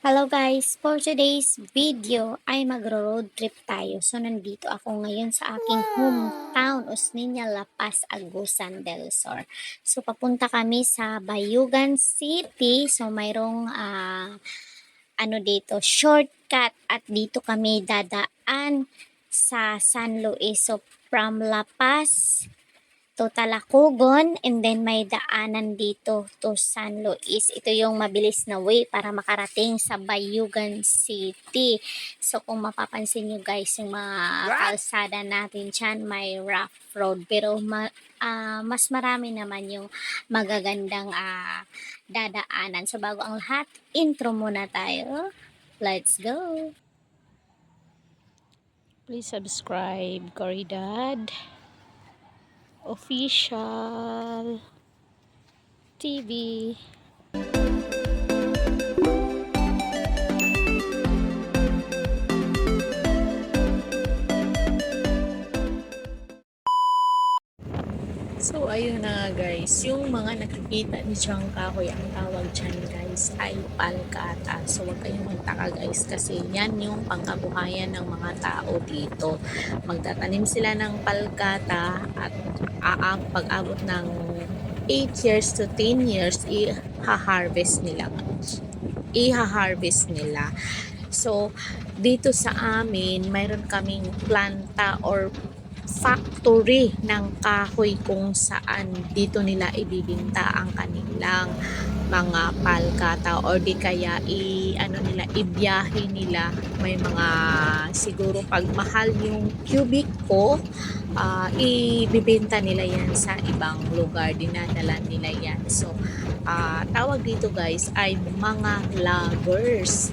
Hello guys! For today's video ay magro-road trip tayo. So nandito ako ngayon sa aking hometown, Osmeña, La Paz, Agusan del Sur. So papunta kami sa Bayugan City. So mayroong ah, ano dito, shortcut at dito kami dadaan sa San Luis. So from La Paz to Talacogon and then may daanan dito to San Luis. Ito yung mabilis na way para makarating sa Bayugan City. So kung mapapansin nyo guys, yung mga kalsada natin dyan may rough road pero ma- ah, mas marami naman yung magagandang ah, dadaanan. So bago ang lahat, intro muna tayo. Let's go! Please subscribe, Coridad Official TV. Nakikita ni Chang Kahoy, ang tawag dyan guys ay palkata. So, huwag kayong magtaka guys kasi yan yung pangkabuhayan ng mga tao dito. Magtatanim sila ng palkata at aang pag-abot ng 8 years to 10 years, i-harvest nila. I-harvest nila. So, dito sa amin, mayroon kaming planta or factory ng kahoy kung saan dito nila ibibinta ang kanilang mga palkata or di kaya i ano nila ibiyahe nila. May mga siguro pag mahal yung cubic ko ah, ibibenta nila yan sa ibang lugar. Dinadala nila yan. So ah, tawag dito guys ay mga loggers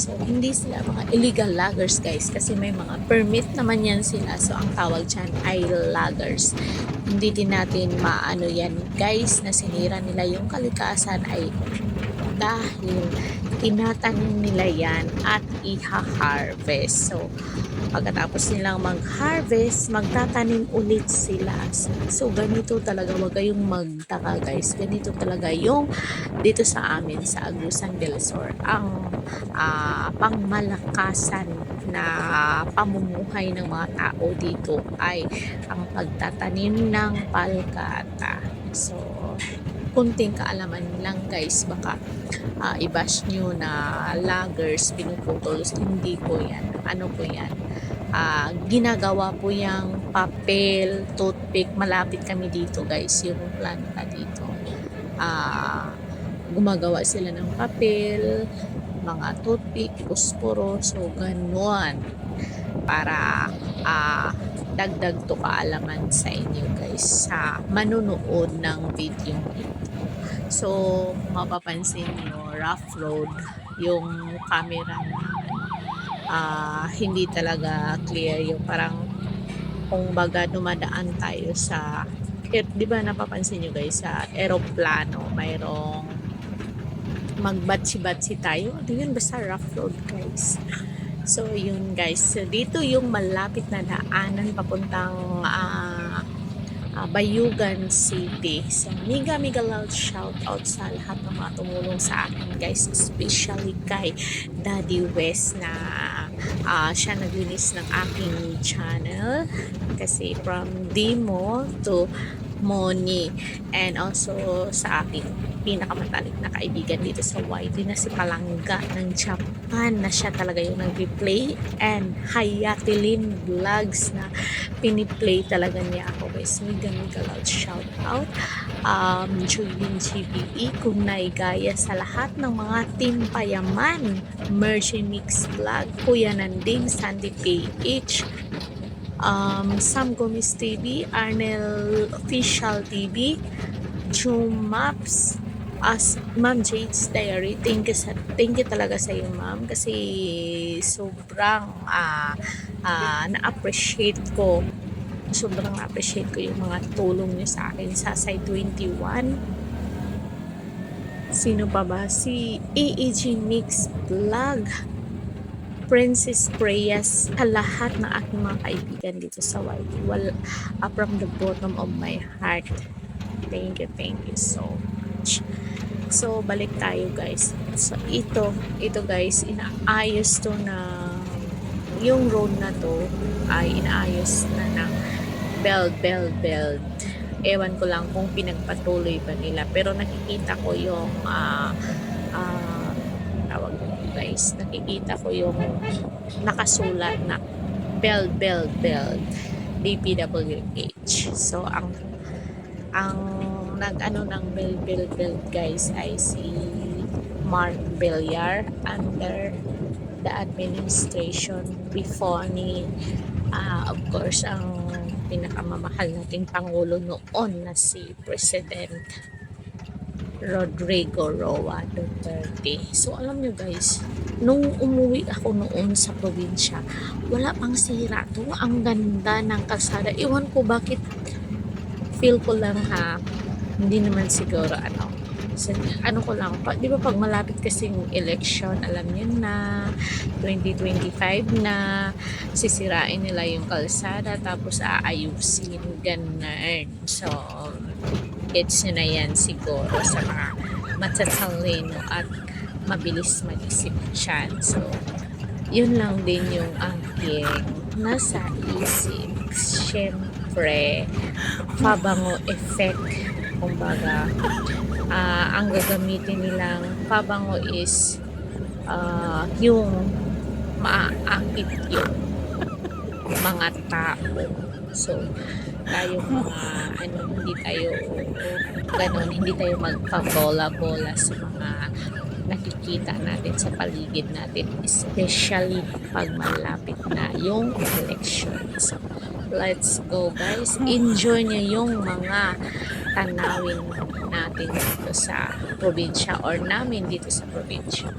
So, hindi sila mga illegal loggers guys kasi may mga permit naman yan sila. So, ang tawag dyan ay loggers. Hindi din natin maano yan guys na sinira nila yung kalikasan ay dahil tinatanim nila yan at iha-harvest. So, pagkatapos nilang mag-harvest, magtatanim ulit sila. So, ganito talaga, wag kayong magtaka guys. Ganito talaga yung dito sa amin sa Agusan del Sur. Ang uh, pangmalakasan na pamumuhay ng mga tao dito ay ang pagtatanim ng palkata. So, kunting kaalaman lang guys baka uh, i-bash nyo na loggers pinuputol hindi po yan ano po yan uh, ginagawa po yung papel toothpick malapit kami dito guys. Yung planta dito. Uh, gumagawa sila ng papel mga toothpick, posporo, so ganon. Para uh, dagdag to kaalaman sa inyo guys sa manunood ng video ito. So, mapapansin nyo, rough road, yung camera na uh, hindi talaga clear yung parang kung baga dumadaan tayo sa eh, di ba napapansin nyo guys sa aeroplano mayroong magbatsi-batsi tayo. Yun? Basta rough road guys. So yun guys. Dito yung malapit na daanan papuntang uh, uh, Bayugan City. So mega mega loud shout out sa lahat ng mga tumulong sa akin guys. Especially kay Daddy West na uh, siya naglinis ng aking channel. Kasi from demo to money and also sa aking pinakamatalik na kaibigan dito sa YT na si Palangga ng Japan na siya talaga yung nag-replay. And Hayati Lin Vlogs na piniplay talaga niya ako guys. Mega mega loud shout out um, Julian GBE kung naigaya sa lahat ng mga team payaman Mercy Mix Vlog. Kuya Nanding Sandy PH um, Sam Gomez TV, Arnel Official TV, June Maps, as Ma'am Jade's Diary. Thank you, sa, thank you talaga sa iyo, Ma'am, kasi sobrang uh, uh, na-appreciate ko sobrang na-appreciate ko yung mga tulong niyo sa akin sa side 21 sino pa ba si AAG Mix Vlog Princess Preyas sa lahat ng aking mga kaibigan dito sa YT. Well, uh, from the bottom of my heart. Thank you, thank you so much. So, balik tayo guys. So, ito, ito guys, inaayos to na yung road na to ay inaayos na ng beld, beld, beld. Ewan ko lang kung pinagpatuloy ba nila. Pero nakikita ko yung ah ah, tawag guys, nakikita ko yung nakasulat na beld, beld, beld. DPWH. So, ang ang nag-ano ng bell bell bell guys ay si Mark Villar under the administration before ni ah, of course ang pinakamamahal nating Pangulo noon na si President Rodrigo Roa Duterte. So alam nyo guys, nung umuwi ako noon sa probinsya, wala pang sira to. Ang ganda ng kalsada. Iwan ko bakit feel ko lang ha, hindi naman siguro ano, sa, ano ko lang, pa, di ba pag malapit kasing election, alam niyo na, 2025 na, sisirain nila yung kalsada, tapos aayusin, ganun. So, gets nyo na yan siguro sa mga matsatalino at mabilis mag-isip dyan. So, yun lang din yung aking nasa isip. Siyempre, pabango effect. Kumbaga, ah, ang gagamitin nilang pabango is ah, yung maaakit yung mga tao. So, tayo mga ano, hindi tayo ganun, hindi tayo magpabola-bola sa mga nakikita natin sa paligid natin especially pag malapit na yung election. So, let's go guys. Enjoy nyo yung mga tanawin natin dito sa probinsya or namin dito sa probinsya.